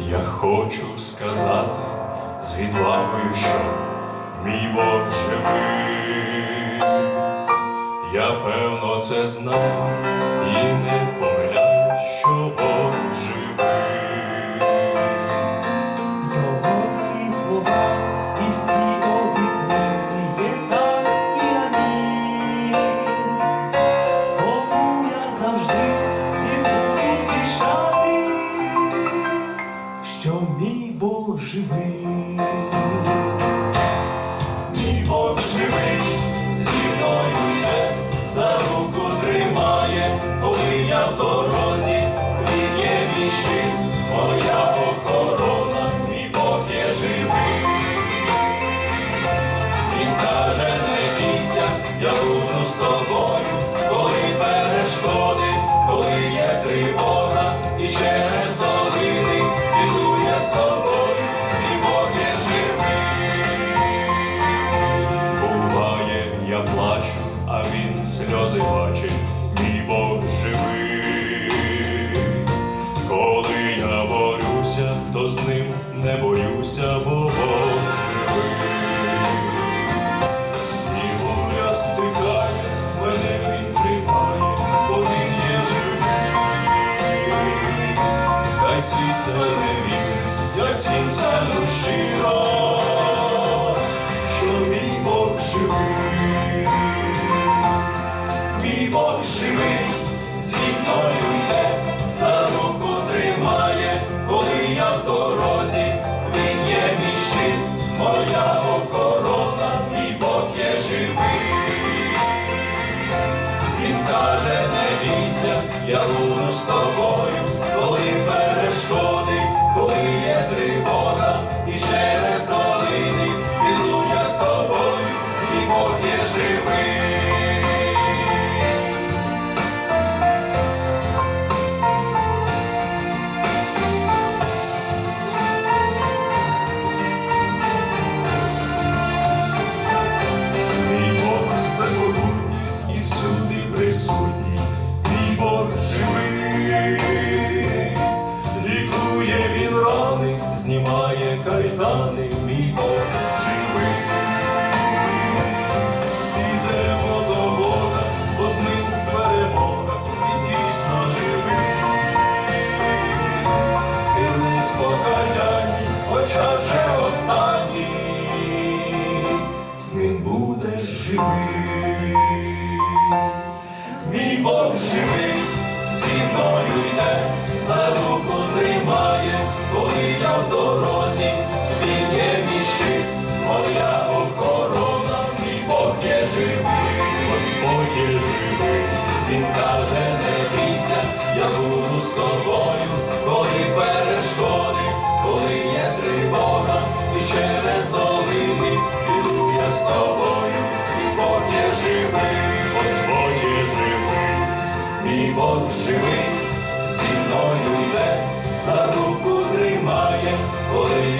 Я хочу сказати з відвагою, що мій Бог живий, я певно це знаю. Мій Бог живий. Мій Бог живий, зі мною йде, за руку тримає, коли я в дорозі, він є мій щит, моя охорона, мій Бог є живий. Сльози бачить, мій Бог живий. Коли я борюся, то з ним не боюся, бо Бог живий. І воля стикає, мене він тримає, бо він є живий. Хай світ це не він, я всім скажу щиро, що мій Бог живий. Живий, зі мною йде, за руку тримає, коли я в дорозі, він є мій щит, моя охорона, мій Бог є живий. Він каже, не бійся, я буду з тобою, коли перешкоди, всюди присутній, мій Бог живий, лікує він рани, знімає кайдани, мій Бог живий. Мною йде, за руку тримає, коли я в дорозі, він є мій моя охорона, мій Бог є живий. Господь є живий. Він каже, не бійся, я буду з тобою, коли перешкоди, Бог живий, зі мною йде, за руку тримає, коли